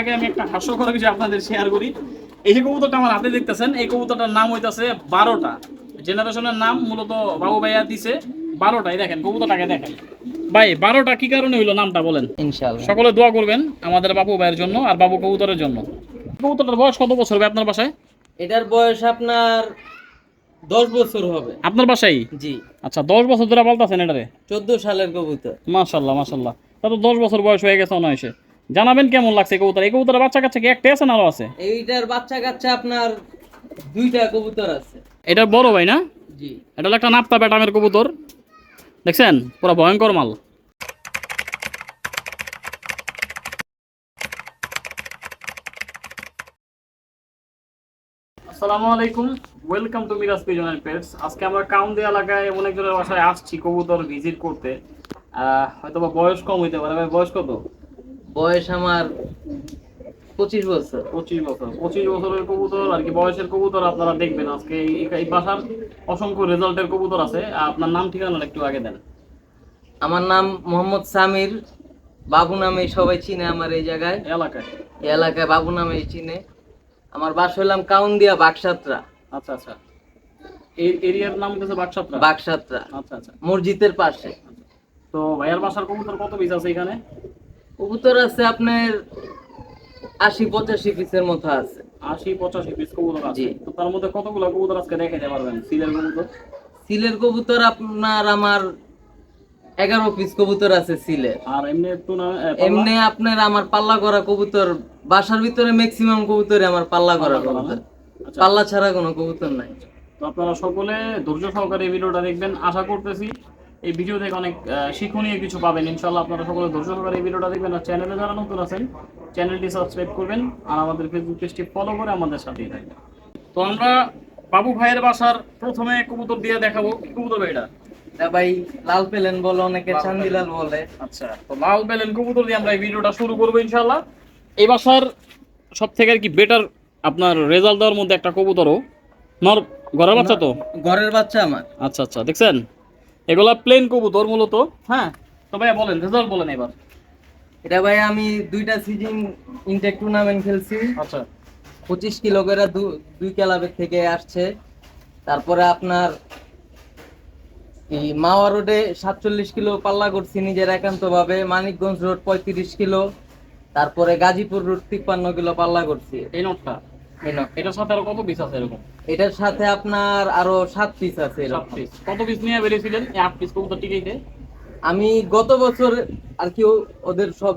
আগে আমি একটা হাস্যকর কিছু আপনাদের শেয়ার করি। এই যে কবুতরটা আমার হাতে দেখতেছেন এই কবুতরটার নাম হইতেছে বারোটা। জেনারেশনের নাম মূলত বাবু ভাইয়া দিছে বারোটাই। দেখেন কবুতরটাকে দেখেন ভাই বারোটা কি কারণে হইল নামটা বলেন? ইনশাআল্লাহ। সকলে দোয়া করবেন আমাদের বাবু ভাইয়ের জন্য আর বাবু কবুতরের জন্য। কবুতরটার বয়স কত বছর হবে আপনার বাসায়? এটার বয়স আপনার দশ বছর হবে। আপনার বাসায়? জি। আচ্ছা দশ বছর ধরে বলতেছেন এটারে? চোদ্দ সালের কবুতর। মাশাল্লাহ মাশাল্লাহ তা তো দশ বছর বয়স হয়ে গেছে অনায়াসে। জানাবেন কেমন লাগছে কবুতর? এই কবুতরের বাচ্চা কাচ্চা কি একটা আছে না আরও আছে? এইটার বাচ্চা কাচ্চা আপনার দুইটা কবুতর আছে। এটা বড় ভাই না? জি। এটা হলো একটা নাপ্তা ব্যাটামের কবুতর। দেখছেন? পুরো ভয়ঙ্কর মাল। আসসালামু আলাইকুম। Welcome to Miraj pigeon and pets আজকে আমরা কাউন্দি এলাকায় এমন একজনের বাসায় আসছি কবুতর ভিজিট করতে। আহ, হয়তো বা বয়স কম হইতে পারে। ভাই বয়স কত? বয়স আমার পঁচিশ বছর। পঁচিশ বছর। পঁচিশ বছরের কবুতর আর কি বয়সের কবুতর আপনারা দেখবেন আজকে এই- বাসার অসংখ্য রেজাল্টের কবুতর আছে। আপনার নাম ঠিকানা একটু আগে দেন। আমার নাম মোহাম্মদ সামির। বাবু নামে সবাই চিনে আমার এই জায়গায়। এলাকায়? এই এলাকায় বাবু নামে চিনে। আমার বাস হইলাম কাউন্দিয়া বাগসাত্রা। আচ্ছা আচ্ছা। এই এরিয়ার নাম হচ্ছে বাকসাত্রা বাগসাত্রা। আচ্ছা আচ্ছা। মসজিদের পাশে। তো ভাইয়ার বাসার কবুতর কত পিস আছে এখানে? কবুতর আছে আপনার আশি পঁচাশি পিসের মতো আছে। আশি পঁচাশি পিস কবুতর আছে। তো তার মধ্যে কতগুলো কবুতর আজকে দেখাতে পারবেন? সিলের কবুতর? সিলের কবুতর আপনার আমার এগারো পিস কবুতর আছে সিলে আর এমনি টুনা এমনি আপনার আমার পাল্লা করা কবুতর বাসার ভিতরে ম্যাক্সিমাম কবুতরে আমার পাল্লা করা পাল্লা করা কবুতর। আচ্ছা। পাল্লা ছাড়া কোনো কবুতর নাই। তো আপনারা সকলে ধৈর্য সহকারে এই ভিডিওটা দেখবেন। আশা করতেছি এই ভিডিও থেকে অনেক শিক্ষণীয় কিছু পাবেন। ইনশাল্লাহ আপনারা সকলে ধৈর্য সহকারে এই ভিডিওটা দেখবেন আর চ্যানেলে যারা নতুন আছেন চ্যানেলটি সাবস্ক্রাইব করবেন আর আমাদের ফেসবুক পেজটি ফলো করে আমাদের সাথেই থাকবেন। তো আমরা বাবু ভাইয়ের বাসার প্রথমে কবুতর দিয়ে দেখাবো। কি কবুতর ভাই এটা? ভাই লাল পেলেন বলে অনেকে চান্দিলাল বলে। আচ্ছা তো লাল বেলেন কবুতর দিয়ে আমরা এই ভিডিওটা শুরু করব ইনশাল্লাহ এই বাসার সব থেকে আর কি বেটার আপনার রেজাল্ট দেওয়ার মধ্যে একটা কবুতরও। নর ঘরের বাচ্চা তো? ঘরের বাচ্চা আমার। আচ্ছা আচ্ছা দেখছেন? এগুলা প্লেন কবুতর মূলত। হ্যাঁ? তো ভাইয়া বলেন রেজাল্ট বলেন এবার। এটা ভাই আমি দুইটা সিজন ইনটেক টুর্নামেন্ট খেলছি। আচ্ছা। পঁচিশ কিলো করে দুই ক্লাবের থেকে আসছে। তারপরে আপনার এই মাওয়া রোডে সাতচল্লিশ কিলো পাল্লা করছি নিজের একান্ত ভাবে মানিকগঞ্জ রোড পঁয়ত্রিশ কিলো তারপরে গাজীপুর রোড তিপ্পান্ন কিলো পাল্লা করছি। এই নোটটা। এটার সাথে আরও কত পিস আছে এরকম? এটার সাথে আপনার আরও সাত পিস আছে সাত পিস কত পিস নিয়ে বেরিয়েছিলেন? আট পিস কবুতর টিকাইতে? আমি গত বছর আর কি ওদের সব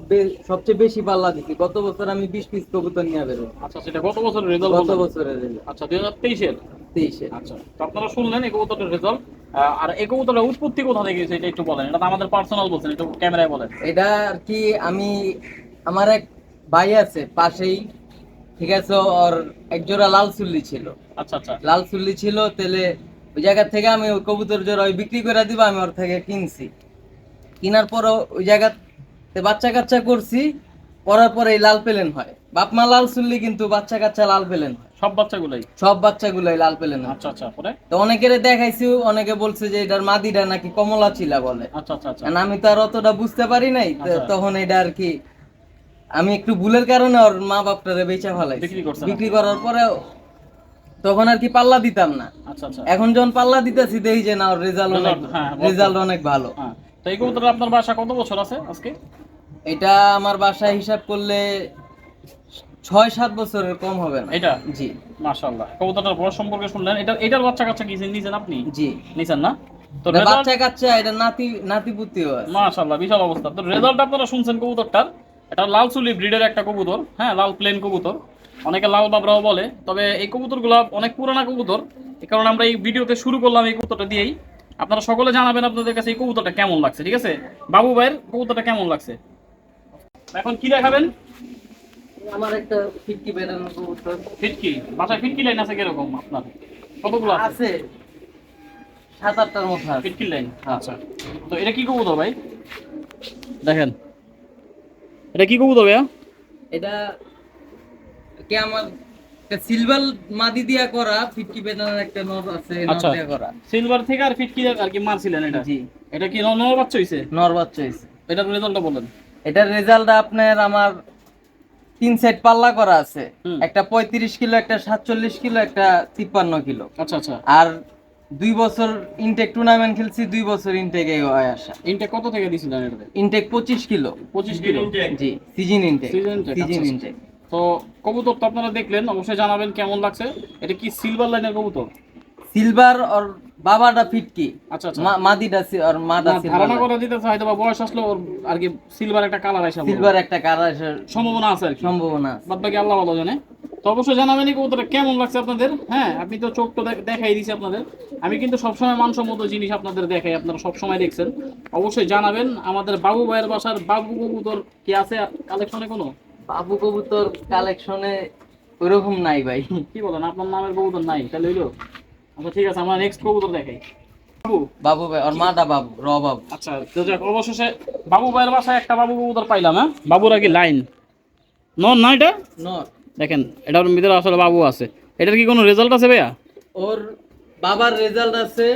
সবচেয়ে বেশি পাল্লা দিছি। গত বছর আমি বিশ পিস কবুতর নিয়ে বেরো আচ্ছা সেটা গত বছরের রেজাল্ট গত বছরের আচ্ছা দুই হাজার তেইশের? তেইশে আচ্ছা তো আপনারা শুনলেন এই কবুতরের রেজাল্ট আর এই কবুতরের উৎপত্তি কোথা থেকে এটা একটু বলেন। এটা তো আমাদের পার্সোনাল বলছেন একটু ক্যামেরায় বলেন। এটা আর কি আমি আমার এক ভাই আছে পাশেই ঠিক আছে ওর এক জোড়া লাল চুল্লি ছিল। আচ্ছা আচ্ছা। লাল চুল্লি ছিল তাহলে ওই জায়গা থেকে আমি ওই কবুতর জোড়া ওই বিক্রি করে দিব আমি ওর থেকে কিনছি। কেনার পর ওই জায়গাতে বাচ্চা কাচ্চা করছি করার পরে এই লাল পেলেন হয়। বাপ মা লাল চুল্লি কিন্তু বাচ্চা কাচ্চা লাল পেলেন হয়। সব বাচ্চাগুলাই? সব বাচ্চাগুলোই লাল পেলেন হয়। আচ্ছা আচ্ছা পরে? তো অনেকের দেখাইছি অনেকে বলছে যে এটার মাদিটা নাকি কমলা চিলা বলে। আচ্ছা আচ্ছা আচ্ছা। আমি তো আর অতটা বুঝতে পারি নাই আচ্ছা। তখন এটা আর কি আমি একটু ভুলের কারণে ওর মা বাপটারে বেচা ফেলাই বিক্রি বিক্রি করার পরে তখন আর কি পাল্লা দিতাম না। আচ্ছা আচ্ছা। এখন যখন পাল্লা দিতেছি দেখি যে না ওর রেজাল্ট অনেক Result, হ্যাঁ। রেজাল্ট অনেক ভালো। হ্যাঁ। তো এই কবুতর আপনার বাসা কত বছর আছে আজকে? এটা আমার বাসায় হিসাব করলে ছয় সাত বছরের কম হবে না। এটা? জি। মাশাআল্লাহ। কবুতরটার বয়স সম্পর্কে শুনলেন। এটা এটার বাচ্চা কাচ্চা কি নিছেন আপনি? জি। নিছেন না? তো বাচ্চা কাচ্চা এটা নাতি নাতি পুতিও মাশাআল্লাহ বিশাল অবস্থা। তো রেজাল্ট আপনারা শুনছেন কবুতরটার? এটা লাল চুলি ব্রিডের একটা কবুতর হ্যাঁ লাল প্লেন কবুতর। অনেকে লাল বাবরাও বলে তবে এই কবুতরগুলো অনেক পুরানা কবুতর। এই কারণে আমরা এই ভিডিওতে শুরু করলাম এই কবুতরটা দিয়েই। আপনারা সকলে জানাবেন আপনাদের কাছে এই কবুতরটা কেমন লাগছে ঠিক আছে? বাবু ভাইয়ের কবুতরটা কেমন লাগছে? এখন কি দেখাবেন? আমার একটা ফিফটি বেড়ানো কবুতর। ফিটকি? বাসায় ফিটকি লাইন আছে কীরকম আপনার? কতগুলো আছে? সাত আটটার মতো ফিটকি লাইন আচ্ছা। তো এটা কি কবুতর ভাই? দেখেন। এটা কি কবুতর ভাইয়া? এটা কি আমার সিলভার মাদি দিয়া করা ফিটকি বেদানার একটা নর আছে নর আচ্ছা। দিয়া করা। সিলভার থেকে আর ফিটকি আর কি মারছিলেন এটা? জি। এটা কি নর বাচ্চা হইছে? নর বাচ্চা হয়েছে এটার রেজাল্টটা বলেন। এটার রেজাল্ট আপনার আমার তিন সাইড পাল্লা করা আছে। একটা পঁয়ত্রিশ কিলো একটা সাতচল্লিশ কিলো একটা তিপ্পান্ন কিলো। আচ্ছা আচ্ছা। আর দুই বছর ইনটেক টুর্নামেন্ট খেলছি দুই বছর ইনটেকে হয় আসা। ইনটেক কত থেকে দিছিলেন এটাতে ইনটেক পঁচিশ কিলো। পঁচিশ কিলো জি সিজন ইনটেক সিজন ইনটেক তো কবুতর তো আপনারা দেখলেন অবশ্যই জানাবেন কেমন লাগছে। এটা কি সিলভার লাইনের কবুতর? সিলভার ওর বাবাটা ফিটকি আচ্ছা আচ্ছা। মা- মাদিটা মাটা না, ধারণা করা যেতেছে হয়তো বা বয়স আসলে ওর আর কি সিলভার একটা কালার আসে সিলভার একটা কালার আসার সম্ভাবনা আছে আর কি। সম্ভাবনা বাদ বাকি আল্লাহ ভালো জানে। তো অবশ্যই জানাবেন কবুতরটা কেমন লাগছে আপনাদের? হ্যাঁ আপনি তো চোখ তো দেখ- দেখাই দিছি আপনাদের। আমি কিন্তু সবসময় মানসম্মত জিনিস আপনাদের দেখাই আপনারা সবসময় দেখছেন। অবশ্যই জানাবেন আমাদের বাবু ভাইয়ের বাসার বাবু কবুতর কি আছে কালেকশনে কোনো? বাবু কবুতর কালেকশনে ওরকম নাই ভাই। কি বলেন আপনার নামের কবুতর নাই তাহলে হইল? আচ্ছা ঠিক আছে আমরা নেক্সট কবুতর দেখাই। বাবু? বাবু ভাই ওর মাটা বাবু র বাবু। আচ্ছা তো যাক অবশেষে বাবু ভাইয়ের বাসায় একটা বাবু কবুতর পাইলাম হ্যাঁ? বাবুর আগে লাইন? নন না এটা? নর দেখেন এটার ভিতরে আসলে বাবু আছে। এটার কি কোনো রেজাল্ট আছে ভাইয়া? ওর বাবার রেজাল্ট আছে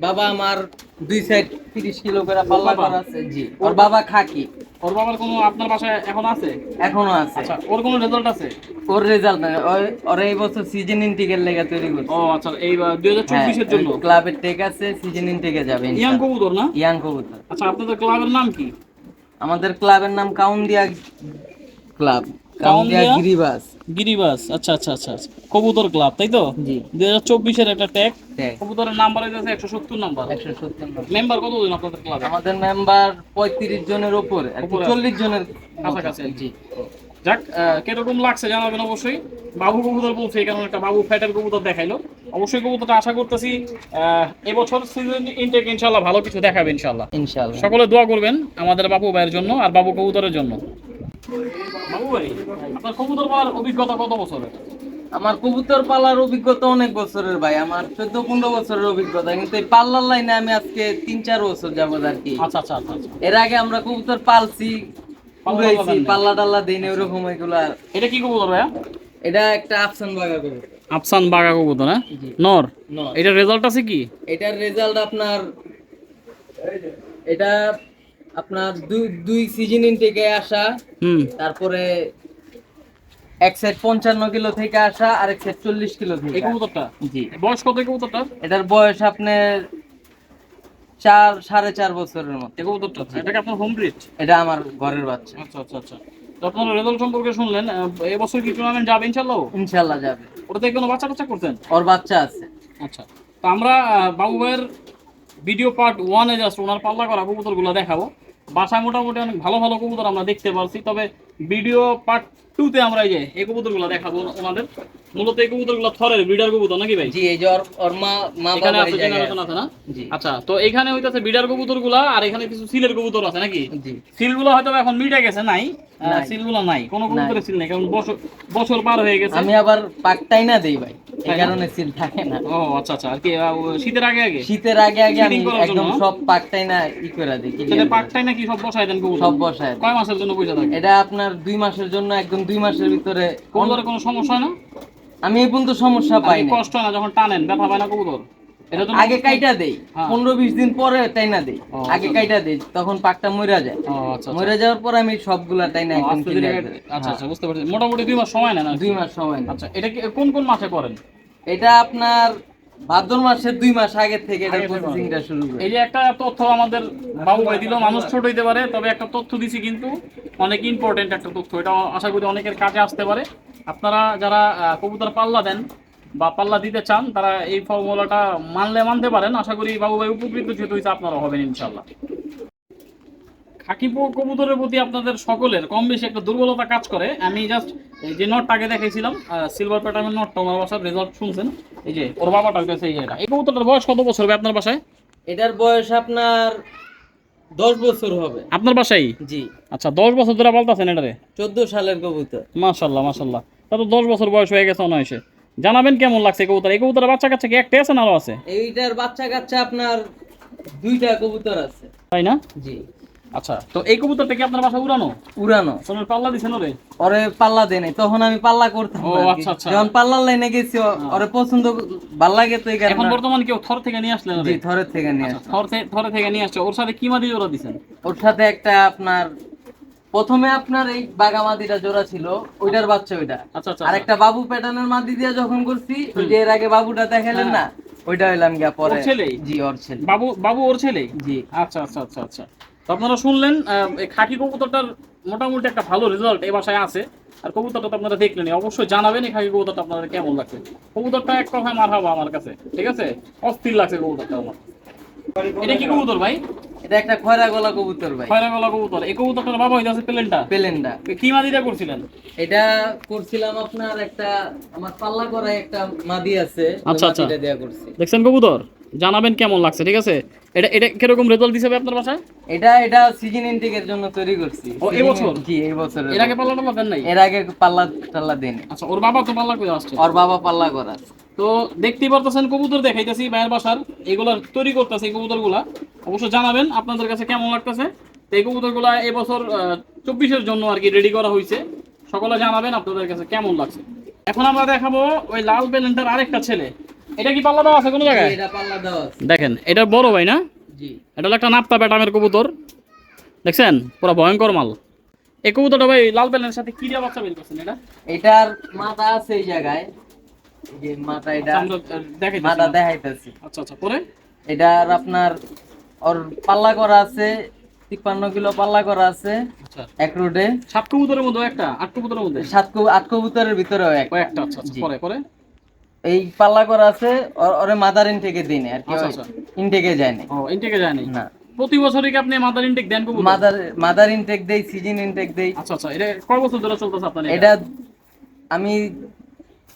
বাবা আমার দুই সাইড তিরিশ কিলো করে পাল্লা করা আছে জি। ওর বাবা খাকি। ওর বাবার কোনো আপনার বাসায় এখন আছে? এখনও আছে। আচ্ছা ওর কোনো রেজাল্ট আছে? ওর রেজাল্ট নাই। ওই- ওর এই বছর সিজন ইনটেকের লেগে তৈরি করছে। ও আচ্ছা এই দুই হাজার চব্বিশের জন্য? ক্লাবের টেক আছে সিজন ইনটেকে যাবে ইয়াং কবুতর না? ইয়াং কবুতর। আচ্ছা আপনাদের ক্লাবের নাম কি? আমাদের ক্লাবের নাম কাউন্ডিয়া ক্লাব কাউন্দিয়া কাউন্দিয়া? গিরিবাস। গিরিবাস আচ্ছা আচ্ছা আচ্ছা আচ্ছা। কবুতর ক্লাব তাই তো? জি। দুই হাজার চব্বিশের একটা ট্যাগ ট্যাগ কবুতরের নাম্বার আছে একশো সত্তর নাম্বার একশো সত্তর মেম্বার কতদিন আপনাদের ক্লাবে আমাদের মেম্বার পঁয়ত্রিশ জনের উপরে আর কি উপরে আছে। চল্লিশ জনের কাছাকাছি জি। যাক কীরকম লাগছে জানাবেন অবশ্যই। বাবু কবুতর বলছে একটা বাবু ফ্যাটের কবুতর দেখাইলো। অবশ্যই কবুতরটা আশা করতেছি এবছর সিজন ইনটেক ইনশাল্লাহ ভালো কিছু দেখাবে ইনশাল্লাহ ইনশাল্লাহ সকলে দোয়া করবেন আমাদের বাবু ভাইয়ের জন্য আর বাবু কবুতরের জন্য। বাবু ভাই আপনার কবুতর পাওয়ার অভিজ্ঞতা কত বছরের? আমার কবুতর পালার অভিজ্ঞতা অনেক বছরের ভাই আমার চোদ্দ পনেরো বছরের অভিজ্ঞতা কিন্তু এই পাল্লার লাইনে আমি আজকে তিন চার বছর যাবত আর কি। আচ্ছা আচ্ছা আচ্ছা আচ্ছা। এর আগে আমরা কবুতর পালছি পাল্লা উড়াইছি পাল্লা টাল্লা দিই না ওরকম এগুলো। এটা কি কবুতর ভাইয়া? এটা একটা আফসান বাগা কবুতর। আফসান বাগা কবুতর হ্যাঁ? নর? নয়। এটার রেজাল্ট আছে কি? এটার রেজাল্ট আপনার এটা আপনার দুই দুই সিজন ইনটেকে আসা হুম। তারপরে এক সাইড পঞ্চান্ন কিলো থেকে আসা আর এক সাইড চল্লিশ কিলো থেকে। কবুতরটা জি। বয়স কত এই কবুতরটার এটার বয়স আপনার চার সাড়ে চার বছরের মতো। এই কবুতরটা এটাকে আপনার হোম ব্রিড এটা আমার ঘরের বাচ্চা। আচ্ছা আচ্ছা আচ্ছা। তো আপনারা রেজাল্ট সম্পর্কে শুনলেন এবছর কি টুর্নামেন্ট যাবে ইনশাল্লাহ ইনশাল্লাহ যাবে। ওটাতে কোনো বাচ্চা কাচ্চা করতেন ওর বাচ্চা আছে। আচ্ছা। তো আমরা বাবু ভাইয়ের ভিডিও পার্ট ওয়ানে জাস্ট ওনার পাল্লা করা কবুতরগুলো দেখাবো। বাসা মোটামুটি অনেক ভালো ভালো কবুতর আমরা দেখতে পারছি, তবে ভিডিও পার্ট টুতে আমরা এই যে এই কবুতরগুলো দেখাবো ওনাদের। মূলত এই কবুতরগুলো থরের কবুতর নাকি ভাই? জি এই যে ওর মা মা এখানে আছে জেনারেশন আছে না? আচ্ছা তো এখানে হইতাছে বিডার কবুতরগুলা আর এখানে কিছু সিলের কবুতর আছে নাকি? জি। সিলগুলো হয়তো এখন মিটে গেছে নাই। নাই। সিলগুলো নাই। কোনো কবুতরের সিল নেই কারণ বছর বছর পার হয়ে গেছে। আমি আবার পাকটাই না দেই ভাই এই কারণে সিল থাকে না। ও আচ্ছা আচ্ছা আর কি শীতের আগে আগে? শীতের আগে আগে আমি একদম সব পাকটাই না ই করে দিই পাকটাই নাকি সব বসায় দেন কবুতর? সব বসায় কয় মাসের জন্য পয়সা থাকে? এটা আপনার দুই মাসের জন্য একদম দুই মাসের ভিতরে কবুতরের কোনো সমস্যা হয় না আমি এই পর্যন্ত সমস্যা পাই না কষ্ট হয় না যখন টানেন ব্যথা পায় না কবুতর এটা তো আগে কাইটা দেই হ্যাঁ। পনেরো বিশ দিন পরে টাইনা দেই আগে আচ্ছা। কাইটা দেই তখন পাকটা মরে যায় আচ্ছা আচ্ছা। মরে যাওয়ার পর আমি সবগুলা টাইনা ধীরে- করি। আচ্ছা হ্যাঁ, আচ্ছা বুঝতে পারছি মোটামুটি দুই মাস সময় না। দুই মাস সময় না আচ্ছা এটা কি কোন কোন মাসে করেন এটা আপনার ভাদ্র মাসের দুই মাস আগে থেকে এটা প্রসেসিংটা শুরু করে। এই যে একটা তথ্য আমাদের বাবু ভাই দিল মানুষ ছোট হইতে পারে তবে একটা তথ্য দিছি কিন্তু অনেক ইম্পর্টেন্ট একটা তথ্য। এটা আশা করি অনেকের কাজে আসতে পারে। আপনারা যারা কবুতর পাল্লা দেন বা পাল্লা দিতে চান তারা এই ফর্মুলাটা মানলে মানতে পারেন। আশা করি বাবু ভাই উপকৃত যেহেতু হয়েছে আপনারা হবেন ইনশাল্লাহ খাকি কবুতরের প্রতি আপনাদের সকলের কম বেশি একটা দুর্বলতা কাজ করে। আমি জাস্ট এই যে নটটা আগে দেখাইছিলাম সিলভার প্যাটার্নের নটটা আমার বাসার রেজাল্ট শুনছেন। এই যে ওর বাবাটা হইতেছে এই যে এটা। এই কবুতরটার বয়স কত বছর হবে আপনার বাসায়? এটার বয়স আপনার দশ বছর হবে। আপনার বাসায়? জি। আচ্ছা দশ বছর ধরে পাল্টাছেন এটারে? চোদ্দ সালের কবুতর। মাশাল্লাহ মাশাল্লাহ। তা তো দশ বছর বয়স হয়ে গেছে অনায়াসে জানাবেন কেমন লাগছে কবুতর? এই কবুতরের বাচ্চা কাচ্চা কি একটাই আছে না আরও আছে? এইটার বাচ্চা কাচ্চা আপনার দুইটা কবুতর আছে। তাই না? জি। আচ্ছা তো এই কবুতরটা কি আপনার বাসা উড়ানো? উড়ানো। সোনার পাল্লা দিছেন ওরে। ওরে পাল্লা দেয় নাই তখন আমি পাল্লা করতাম ও। আচ্ছা, আচ্ছা। যখন পাল্লার লাইনে গেছি ওরে পছন্দ ভালো লাগে তো এই এখন বর্তমানে কেউ থর থেকে নিয়ে আসলেন জি থরের থেকে নিয়ে আচ্ছা, আসছি। থর থেকে থরে থেকে নিয়ে আসছে। ওর সাথে কি মাদি জোড়া দিছেন? ওর সাথে একটা আপনার প্রথমে আপনার এই বাগামাদিটা জোড়া ছিল ওইটার বাচ্চা ওইটা। আচ্ছা আচ্ছা আর একটা বাবু প্যাটার্নের মাদি দিয়ে যখন করছি ওই যে এর আগে বাবুটা দেখালেন না ওইটা হইলাম গিয়া পরে। ছেলে জি ওর ছেলে। বাবু বাবু ওর ছেলে জি। আচ্ছা আচ্ছা আচ্ছা আচ্ছা। আপনারা শুনলেন খাকি কবুতরটার মোটামুটি একটা ভালো রেজাল্ট এ বাসায় আছে। আর কবুতরটা তো আপনারা দেখলেন অবশ্যই জানাবেন এই খাঁটি কবুতরটা আপনাদের কেমন লাগছে। কবুতরটা এক কথা মার হাবা আমার কাছে, ঠিক আছে? অস্থির লাগছে কবুতরটা আমার। এটা কি কবুতর ভাই? এটা একটা খয়রা গলা কবুতর ভাই। খয়রা গলা কবুতর। এই কবুতরটার বাবা হইতাছে প্লেনটা? পেলেনটা। কি মাদিটা করছিলেন? এটা করছিলাম আপনার একটা আমার পাল্লা করা একটা মাদি আছে আচ্ছা, আচ্ছা। মাদিটা দেয়া করছি। দেখছেন কবুতর? জানাবেন কেমন লাগছে ঠিক আছে? এটা এটা কীরকম রেজাল্ট দিছে আপনার বাসায়? এটা এটা সিজন ইনটেকের জন্য তৈরি করছি। ও, এই বছর? জি এই বছর এর আগে পাল্লা টাল্লা দেন নাই? এর আগে পাল্লা টাল্লা দেয়নি। আচ্ছা ওর বাবা তো পাল্লা করে আসছে। ওর বাবা পাল্লা করা তো দেখতেই পারতেছেন কবুতর দেখাইতেছি ভাইয়ের বাসার। এগুলা তৈরি করতেছে এই কবুতরগুলা অবশ্য জানাবেন আপনাদের কাছে কেমন লাগতেছে। তো এই কবুতরগুলা এবছর চব্বিশের জন্য আর কি রেডি করা হয়েছে। সকলে জানাবেন আপনাদের কাছে কেমন লাগছে। এখন আমরা দেখাবো ওই লাল বেলেন্টার আরেকটা ছেলে। এটা কি পাল্লা দেওয়া আছে কোনো জায়গায়? দেখেন এটা বড় ভাই না? এটা হলো একটা নাপ্তা ব্যাটামের কবুতর। দেখছেন? পুরো ভয়ঙ্কর মাল। এই কবুতরটা ভাই লাল বেলেন্টের সাথে কি দিয়ে বাচ্চা বের করছেন এটা? এটার মাথা আছে এই জায়গায়। যে মাথা এটা মাথা দেখাইতেছি। আচ্ছা আচ্ছা পরে? এটার আপনার ওর পাল্লা করা আছে তিপ্পান্ন কিলো পাল্লা করা আছে আচ্ছা। এক রোডে সাত কবুতরের মধ্যে একটা আট কবুতরের মধ্যে? সাত আট কবুতরের ভিতরেও এক। পরে পরে? এই পাল্লা করা আছে ওর- মাদার ইনটেকে দিই না আর কি। ইনটেকে যায় না ও ইনটেকে যায় নাই? না। প্রতি বছরই কি আপনি মাদার ইনটেক দেন কবুতর? মাদার মাদার ইনটেক দেই সিজন ইনটেক দেই। আচ্ছা আচ্ছা এটা কয় বছর ধরে চলতেছে আপনার এটা আমি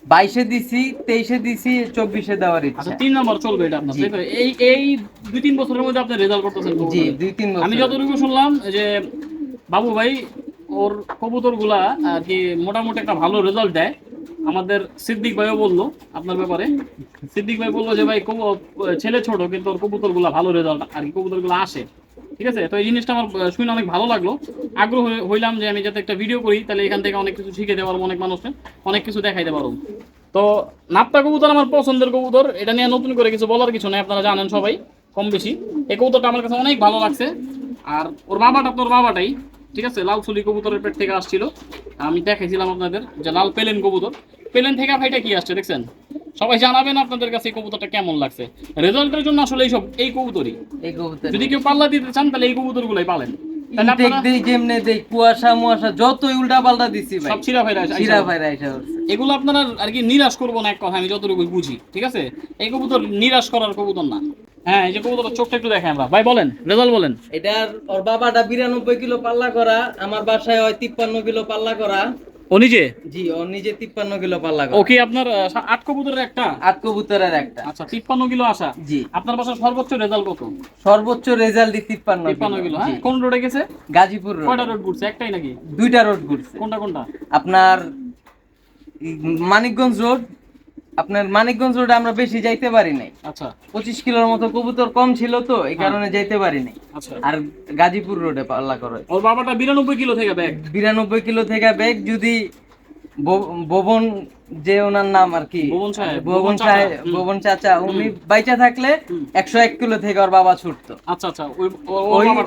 বাইশে দিছি তেইশে দিছি চব্বিশে দেওয়ার আচ্ছা ইচ্ছা। তিন নম্বর চলবে এটা আপনার? এই এই দুই তিন বছরের মধ্যে আপনি রেজাল্ট করতেছেন জি দুই তিন আমি যতটুকু শুনলাম যে বাবু ভাই ওর কবুতরগুলা আর কি মোটামুটি একটা ভালো রেজাল্ট দেয়। আমাদের সিদ্দিক ভাইও বলল আপনার ব্যাপারে। সিদ্দিক ভাই বলল যে ভাই কবু- ছেলে ছোট কিন্তু ওর কবুতরগুলা ভালো রেজাল্ট আর কি কবুতরগুলো আসে। ঠিক আছে? তো এই জিনিসটা আমার শুনে অনেক ভালো লাগল। আগ্রহ হইলাম যে আমি যাতে একটা ভিডিও করি, তাহলে এখান থেকে অনেক কিছু শিখে দেওয়ার অনেক মানুষকে, অনেক কিছু দেখাইতে পারব তো নাপ্তা কবুতর আমার পছন্দের কবুতর, এটা নিয়ে নতুন করে কিছু বলার কিছু নেই, আপনারা জানেন সবাই, কম বেশি। এই কবুতরটা আমার কাছে অনেক ভালো লাগছে। আর ওর বাবাটা তোর বাবাটাই, ঠিক আছে? লাল চুলি কবুতরের পেট থেকে আসছিল। আমি দেখাইছিলাম আপনাদের যে লাল পেলেন কবুতর। পেলেন থেকে ভাইটা কি আসছে, দেখছেন? সবাই জানাবেন আপনাদের কাছে এই কবুতরটা কেমন লাগছে। রেজাল্টের জন্য আসলে এইসব এই কবুতরই। এই কবুতর যদি কেউ পাল্লা দিতে চান তাহলে এই পালেন। যতই উল্টা পাল্টা দিছি ভাই। সব। এগুলো আপনারা আর কি নিরাশ করব না এক কথা আমি যতটুকু বুঝি ঠিক আছে? এই কবুতর নিরাশ করার কবুতর না। হ্যাঁ এই যে কবুতর চোখটা একটু দেখেন আমরা। ভাই বলেন রেজাল্ট বলেন। এটার ওর বাবাটা বিরানব্বই কিলো পাল্লা করা আমার বাসায় হয় তিপ্পান্ন কিলো পাল্লা করা। ও নিজে? জি ও নিজে তিপ্পান্ন কিলো পাল্লা করা। ওকে আপনার আট কবুতরের একটা? আট কবুতরের একটা। আচ্ছা তিপ্পান্ন কিলো আসা জি। আপনার বাসা সর্বোচ্চ রেজাল্ট কত? সর্বোচ্চ রেজাল্ট তিপ্পান্ন তিপ্পান্ন কিলো হ্যাঁ। কোন রোডে গেছে? গাজীপুর রোড কয়টা রোড ঘুরছে? একটাই নাকি? দুইটা রোড ঘুরছে। কোনটা কোনটা? আপনার মানিকগঞ্জ রোড আপনার মানিকগঞ্জ রোডে আমরা বেশি যাইতে পারি নাই। আচ্ছা। পঁচিশ কিলোর মতো কবুতর কম ছিল তো এই কারণে যাইতে পারি নাই। আচ্ছা। আর গাজীপুর রোডে পাল্লা করে ওর বাবাটা বিরানব্বই কিলো থেকে ব্যাগ বিরানব্বই কিলো থেকে ব্যাগ যদি ভবন যে ওনার নাম আর কি ভুবন সাহেব, ভবন চাচা, উনি বাইচা থাকলে একশো এক কিলো থেকে ওর বাবা ছুটতো। আচ্ছা আচ্ছা ওই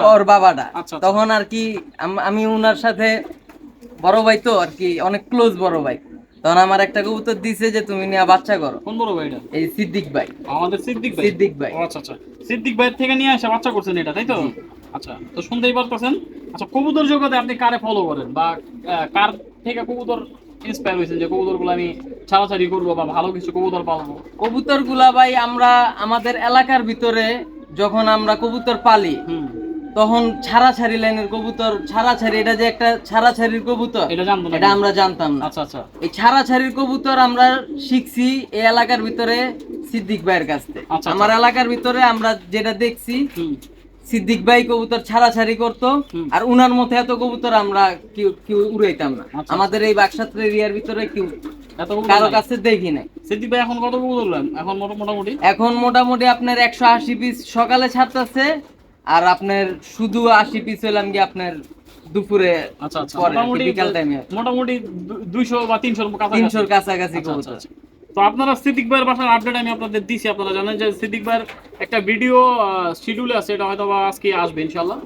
ওর বাবাটা? আচ্ছা, আচ্ছা। তখন আর কি আম- আমি ওনার সাথে বড় ভাই তো আর কি অনেক ক্লোজ বড় ভাই। তখন আমার একটা কবুতর দিছে যে তুমি নিয়ে বাচ্চা করো। কোন বড় ভাই এটা এই সিদ্দিক ভাই। আমাদের সিদ্দিক ভাই? সিদ্দিক ভাই। আচ্ছা আচ্ছা। সিদ্দিক ভাই থেকে নিয়ে এসে বাচ্চা করছেন এটা তাই তো? আচ্ছা তো শুনতেই পারতেছেন? আচ্ছা কবুতর জগতে আপনি কারে ফলো করেন? বা কার থেকে কবুতর ইন্সপায়ার হয়েছেন যে কবুতরগুলো আমি ছাড়াছাড়ি করব বা ভালো কিছু কবুতর পালবো? কবুতরগুলা ভাই আমরা আমাদের এলাকার ভিতরে যখন আমরা কবুতর পালি তখন ছাড়াছাড়ি লাইনের কবুতর ছাড়াছাড়ি এটা যে একটা ছাড়াছাড়ির কবুতর? এটা জানতো না এটা আমরা জানতাম না। আচ্ছা আচ্ছা। এই ছাড়াছাড়ির কবুতর আমরা শিখছি এই এলাকার ভিতরে সিদ্দিক ভাইয়ের কাছ থেকে। আচ্ছা, আমার এলাকার ভিতরে আমরা যেটা দেখছি সিদ্দিক ভাই কবুতর ছাড়াছাড়ি করতো আর উনার মতো এত কবুতর আমরা কেউ কেউ উড়াইতাম না। আচ্ছা। আমাদের এই বাক্সাত্র এরিয়ার ভিতরে কেউ এত কারও কাছে দেখি নাই। সিদ্দিক ভাই এখন কত কবুতর এখন মোটামুটি? এখন মোটামুটি আপনার একশো আশি পিস সকালে ছাড়তেছে আর আপনার শুধু আশি পিস হইলাম কি আপনার দুপুরে আচ্ছা আচ্ছা। মোটামুটি বিকাল টাইমে মোটামুটি দুইশো বা তিনশোর তিনশোর কাছাকাছি আচ্ছা, কবুতর। তো আপনারা সিদ্দিক ভাইয়ের বাসার আপডেট আমি আপনাদের দিছি আপনারা জানেন যে সিদ্দিক ভাইয়ের একটা ভিডিও শিডিউলে আছে এটা হয়তো বা আজকে আসবে ইনশাল্লাহ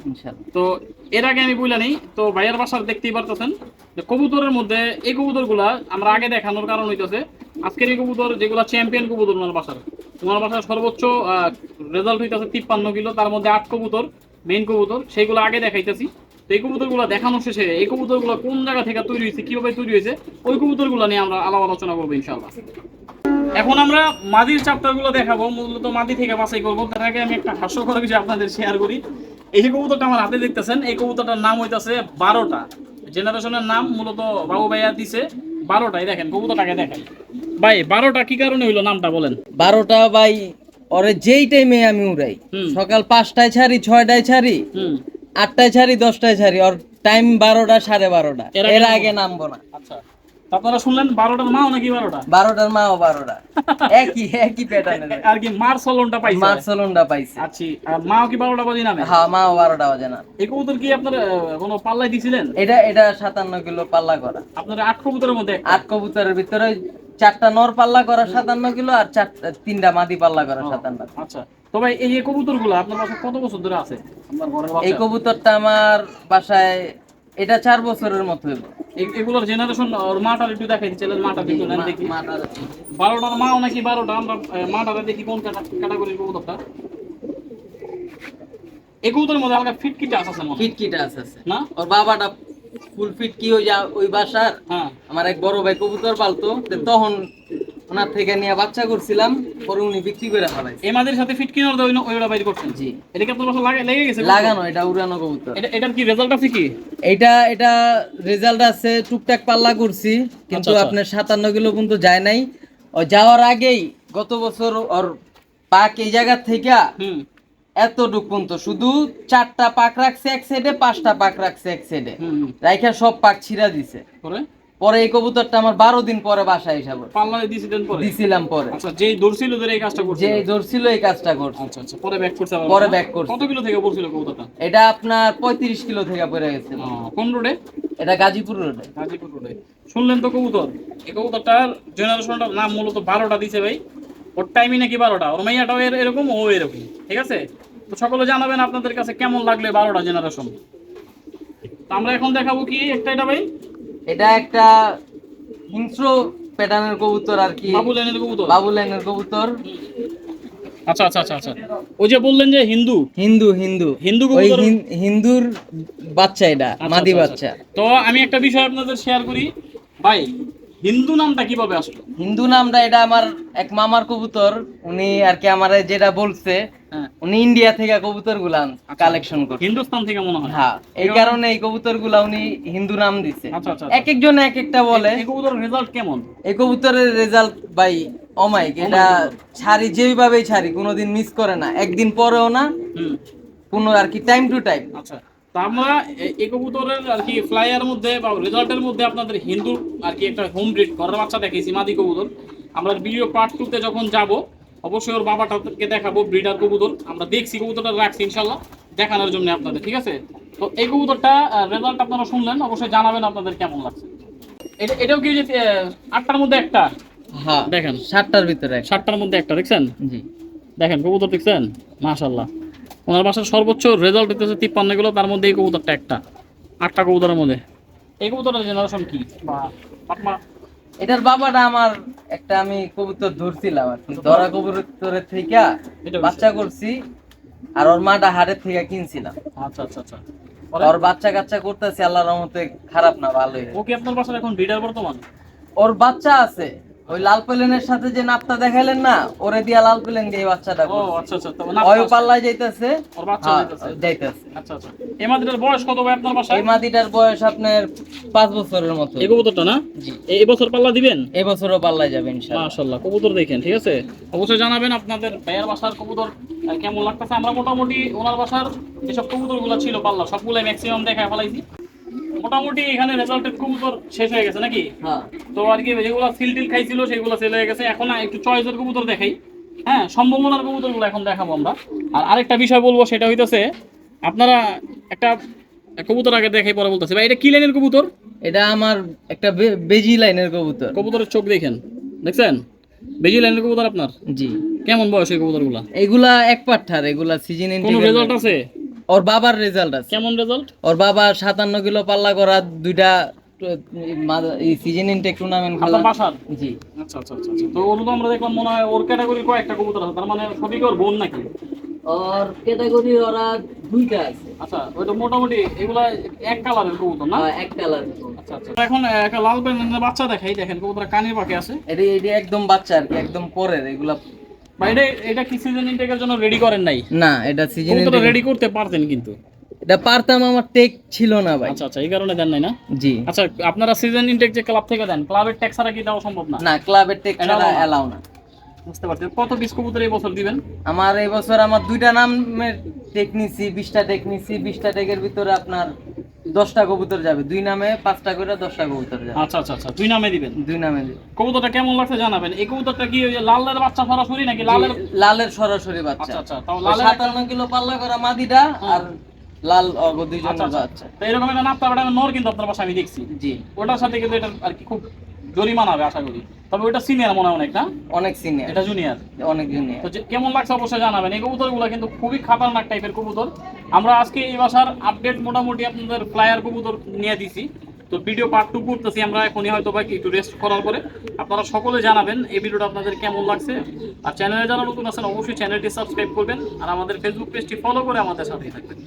তো এর আগে আমি বলে নেই তো ভাইয়ের বাসার দেখতেই পারতেছেন যে কবুতরের মধ্যে এই কবুতরগুলা আমরা আগে দেখানোর কারণ হইতেছে আজকের এই কবুতর যেগুলো চ্যাম্পিয়ন কবুতর ওনার বাসার ওনার বাসার সর্বোচ্চ রেজাল্ট হইতেছে তিপ্পান্ন কিলো, তার মধ্যে আট কবুতর মেইন কবুতর, সেইগুলো আগে দেখাইতেছি। তো এই কবুতরগুলো দেখানো শেষে, এই কবুতরগুলো কোন জায়গা থেকে তৈরি হয়েছে কীভাবে তৈরি হয়েছে ওই কবুতরগুলো নিয়ে আমরা আলাপ আলোচনা করব ইনশাল্লাহ এখন আমরা মাদির চ্যাপ্টারগুলো দেখাবো, মূলত মাদি থেকে বাছাই করব। তার আগে আমি একটা হাস্যকর বিষয় আপনাদের শেয়ার করি। এই কবুতরটা আমার হাতে দেখতেছেন, এই কবুতরটার নাম হইতেছে বারোটা। জেনারেশনের নাম মূলত বাবু ভাইয়া দিছে বারোটাই, দেখেন, কবুতরটাকে দেখেন। ভাই বারোটা কি কারণে হইল নামটা বলেন? বারোটা বাই ওরে যেই টাইমে আমি উড়াই। সকাল পাঁচটায় ছাড়ি ছয়টায় ছাড়ি আটটায় ছাড়ি দশটায় ছাড়ি ওর টাইম বারোটা সাড়ে বারোটা। এর আগে নামবো না। আচ্ছা। আপনারা শুনলেন বারোটার মাও নাকি বারোটা? বারোটার মাও বারোটা। একই একই প্যাটার্নের আর কি মার সলনটা পাইছে। মার্সেলনটা পাইছে। আচ্ছা আর মাও কি বারোটা বাজি নামে? হ্যাঁ মাও বারোটা বাজে না এই কবুতর কি আপনার কোনো পাল্লাই দিছিলেন? এটা এটা সাতান্ন কিলো পাল্লা করা। আপনার আট কবুতরের মধ্যে আট কবুতরের ভিতরে চারটা নর পাল্লা করা সাতান্ন কিলো আর চারটা তিনটা মাদি পাল্লা করা সাতান্ন। আচ্ছা। তবে এই যে কবুতরগুলো আপনার বাসায় কত বছর ধরে আছে? এই কবুতরটা আমার বাসায় এটা চার বছরের মতো এগুলোর জেনারেশন ওর মাটার একটু দেখাই দিচ্ছিলেন মাটা একটু নেন দেখি। বারোটার মাও নাকি বারোটা আমরা মাটাটা দেখি কোন ক্যাটাগরির কবুতরটা। এই কবুতরের মধ্যে হালকা ফিটকিটা আছে ফিটকিটা আছে আছে। না? ওর বাবাটা ফুল ফিট কি ওই যা ওই বাসার? হ্যাঁ। আমার এক বড় ভাই কবুতর পালতো। তখন ওনার থেকে নিয়ে বাচ্চা করছিলাম পরে উনি বিক্রি করে মাদের সাথে ফিট কিনার ওই ওইটা বাইর করছেন? জি। এটা কি আপনার লাগে লেগে গেছে? লাগানো এটা উড়ানো কবুতর। এটা এটার কি রেজাল্ট আছে কি? এটা এটা রেজাল্ট আছে টুকটাক পাল্লা করছি কিন্তু আচ্ছা, আচ্ছা। আপনার সাতান্ন কিলো পর্যন্ত যায় নাই। ও যাওয়ার আগেই গত বছর ওর পাক এই জায়গা থেকে হুম। এতটুক পর্যন্ত শুধু চারটা পাক রাখছে এক সাইডে পাঁচটা পাক রাখছে এক সাইডে। রাইখা সব পাক ছিঁড়া দিছে। পরে? এই কবুতরটা আমার বারো দিন পরে বাসায় হিসাবে পরে? দিছিলাম পরে। আচ্ছা যেই ধরছিল ধরে এই কাজটা করছে ধরছিল এই কাজটা করছে। আচ্ছা আচ্ছা পরে ব্যাক করছে পরে back করছে। কত কিলো থেকে পড়ছিল কবুতরটা? এটা আপনার পঁয়ত্রিশ কিলো থেকে পড়ে গেছে। কোন রোডে? এটা গাজীপুর রোডে। গাজীপুর রোডে। শুনলেন তো কবুতর? এই কবুতরটার জেনারেশনটার নাম মূলত বারোটা দিছে ভাই। ওর টাইমই নাকি বারোটা? ওর মাইয়াটাও এর- এরকম ও এরকম। ঠিক আছে? তো সকলে জানাবেন আপনাদের কাছে কেমন লাগলে বারোটা জেনারেশন তো আমরা এখন দেখাবো কি একটা এটা ভাই? এটা একটা হিংস্র প্যাটার্নের কবুতর আর কি। বাবু লাইনের কবুতর? বাবু লাইনের কবুতর। আচ্ছা আচ্ছা আচ্ছা আচ্ছা। ওই যে বললেন যে হিন্দু? হিন্দু হিন্দু। হিন্দু কবুতর? হিন্দুর বাচ্চা এটা আচ্ছা, মাদি আচ্ছা, বাচ্চা। আচ্ছা। তো আমি একটা বিষয় আপনাদের শেয়ার করি। ভাই হিন্দু নামটা কীভাবে আসলো? হিন্দু নামটা এটা আমার এক মামার কবুতর উনি আর কি আমার যেটা বলছে উনি ইন্ডিয়া থেকে কবুতরগুলা কালেকশন করছে। হিন্দুস্তান থেকে মনে হয়। হ্যাঁ এই কারণে এই কবুতরগুলা উনি হিন্দু নাম দিছে। আচ্ছা আচ্ছা এক একজন এক একটা বলে। এই কবুতরের রেজাল্ট কেমন? এই কবুতরের রেজাল্ট ভাই অমাইক এটা ছাড়ি যেভাবেই ছাড়ি কোনোদিন মিস করে না। একদিন পরেও না হুম। কোনো আর কি টাইম টু টাইম আচ্ছা তা আমরা এই কবুতরের আর কি ফ্লাইয়ার মধ্যে বা রেজাল্টের মধ্যে আপনাদের হিন্দু আর কি একটা হোম ব্রিড ঘরের বাচ্চা দেখিয়েছি মাদি কবুতর। আমরা ভিডিও পার্ট টুতে যখন যাব অবশ্যই ওর বাবাটাকে দেখাবো ব্রিডার কবুতর। আমরা দেখছি কবুতরটা রাখছি ইনশাল্লাহ দেখানোর জন্য আপনাদের ঠিক আছে? তো এই কবুতরটা রেজাল্ট আপনারা শুনলেন অবশ্যই জানাবেন আপনাদের কেমন লাগছে। এটা এটাও কি যে আটটার মধ্যে একটা? হ্যাঁ দেখেন। সাতটার ভিতরে। সাতটার মধ্যে একটা দেখছেন? জি। দেখেন কবুতর দেখছেন? মাশাল্লাহ। ওনার বাসার সর্বোচ্চ রেজাল্ট হইতেছে তিপ্পান্ন কিলো তার মধ্যে এই কবুতরটা একটা। আটটা কবুতরের মধ্যে। এই কবুতরের জেনারেশন কি? বা এটার বাবাটা আমার একটা আমি কবুতর ধরছিলাম আর কি। ধরা কবুতরের থেকে বাচ্চা করছি আর ওর মাটা হাড়ের থেকে কিনছিলাম। আচ্ছা আচ্ছা আচ্ছা। ওর বাচ্চা কাচ্চা করতেছি আল্লাহর রহমতে খারাপ না ভালোই। ও কি আপনার বাসার এখন বিডার বর্তমান? ওর বাচ্চা আছে। ওই লাল প্লেনের সাথে যে নাপটা দেখাইলেন না ওরে দিয়া লাল প্লেন দিয়ে বাচ্চাটা ও আচ্ছা আচ্ছা ওই পাল্লায় যাইতেছে। ওর বাচ্চা হ্যাঁ, যাইতেছে। যাইতেছে। আচ্ছা আচ্ছা। এই মাদিটার বয়স কত ভাই আপনার বাসায়? এই মাদিটার বয়স আপনার পাঁচ বছরের মতো। এই কবুতরটা না? জি। এই বছর পাল্লা দিবেন? এই বছরও পাল্লায় যাবে ইনশাআল্লাহ। মাশাল্লাহ কবুতর দেখেন ঠিক আছে? অবশ্যই জানাবেন আপনাদের ভাইয়ের বাসার কবুতর কেমন লাগতেছে? আমরা মোটামুটি ওনার বাসার যেসব কবুতরগুলো ছিল পাল্লা সবগুলাই ম্যাক্সিমাম দেখায় ফেলাইছি। মোটামুটি এখানে রেজাল্টের কবুতর শেষ হয়ে গেছে নাকি? হ্যাঁ। তো আর কি যেগুলো সিল টিল খাইছিল সেগুলো সেল হয়ে গেছে। এখন একটু চয়েসের কবুতর দেখাই। হ্যাঁ সম্ভাবনার কবুতরগুলো এখন দেখাবো আমরা। আর আরেকটা বিষয় বলব সেটা হইতেছে আপনারা একটা কবুতর আগে দেখাই পরে বলতেছে। ভাই এটা কি লাইনের কবুতর? এটা আমার একটা বেজি লাইনের কবুতর। কবুতরের চোখ দেখেন। দেখছেন? বেজি লাইনের কবুতর আপনার? জি। কেমন বয়স এই কবুতরগুলা? এগুলা এক পাঠার এগুলা সিজন কোনো রেজাল্ট আছে? ওর বাবার রেজাল্ট আছে। কেমন রেজাল্ট ওর বাবা সাতান্ন কিলো পাল্লা করা দুইটা সিজন ইনটেক টুর্নামেন্ট খেলা। বাসার? জি। আচ্ছা আচ্ছা আচ্ছা আচ্ছা। তো ওর তো আমরা দেখলাম মনে হয় ওর ক্যাটাগরির কয়েকটা কবুতর আছে তার মানে সবই ওর বোন নাকি? ওর ক্যাটাগরি ওরা দুইটা আছে। আচ্ছা ওইটা মোটামুটি এগুলা এক কালারের কবুতর না? আহ, এক কালার আচ্ছা আচ্ছা। এখন একটা লাল বাচ্চা দেখাই দেখেন কবুতর কানের পাখি আছে। এটি এটি একদম বাচ্চা আর কি একদম পরের এগুলা এটা এটা কি সিজন ইনটেকের জন্য রেডি করেন নাই? না এটা সিজন রেডি করতে পারতেন কিন্তু। এটা পারতাম আমার টেক ছিল না ভাই। আচ্ছা আচ্ছা এই কারণে দেন নাই না? জি। আচ্ছা আপনারা সিজন ইনটেক যে ক্লাব থেকে দেন ক্লাবের ট্যাক্স ছাড়া কি দেওয়া সম্ভব না? না ক্লাবের টেক ছাড়া। এলাও না। বুঝতে পারছি। কত পিস কবুতর এই বছর দিবেন? আমার এই বছর আমার দুইটা নামের টেক নিছি বিশটা টেক নিছি বিশটা টেকের ভিতরে আপনার দশটা কবুতর যাবে। দুই নামে পাঁচটা করে দশটা কবুতর যাবে। আচ্ছা আচ্ছা আচ্ছা দুই নামে দিবেন? দুই নামে। কবুতরটা কেমন লাগছে জানাবেন? এই কবুতরটা কি ওই লালের বাচ্চা সরাসরি নাকি লালের লালের সরাসরি বাচ্চা। আচ্ছা আচ্ছা তাও লালের সাতান্ন কিলো পাল্লা করা মাদিটা আর লাল দুইজন আচ্ছা আচ্ছা বাচ্চা। তো এরকম একটা নাপ্তা নর কিন্তু আপনার বাসায় আমি দেখছি। জি। ওটার সাথে কিন্তু এটা আর কি খুব জরিমানা হবে আশা করি। তবে ওটা সিনিয়র মনে হয় অনেক না? অনেক সিনিয়র এটা জুনিয়র অনেক জুনিয়র তো কেমন লাগছে অবশ্যই জানাবেন। এই কবুতরগুলো কিন্তু খুবই খাতারনাক টাইপের কবুতর। আমরা আজকে এই বাসার আপডেট মোটামুটি আপনাদের ফ্লায়ার কবুতর নিয়ে দিছি। তো ভিডিও পার্ট টু করতেছি আমরা এখনই হয়তো বা একটু রেস্ট করার পরে। আপনারা সকলে জানাবেন এই ভিডিওটা আপনাদের কেমন লাগছে। আর চ্যানেলে যারা নতুন আছেন অবশ্যই চ্যানেলটি সাবস্ক্রাইব করবেন। আর আমাদের ফেসবুক পেজটি ফলো করে আমাদের সাথেই থাকবেন।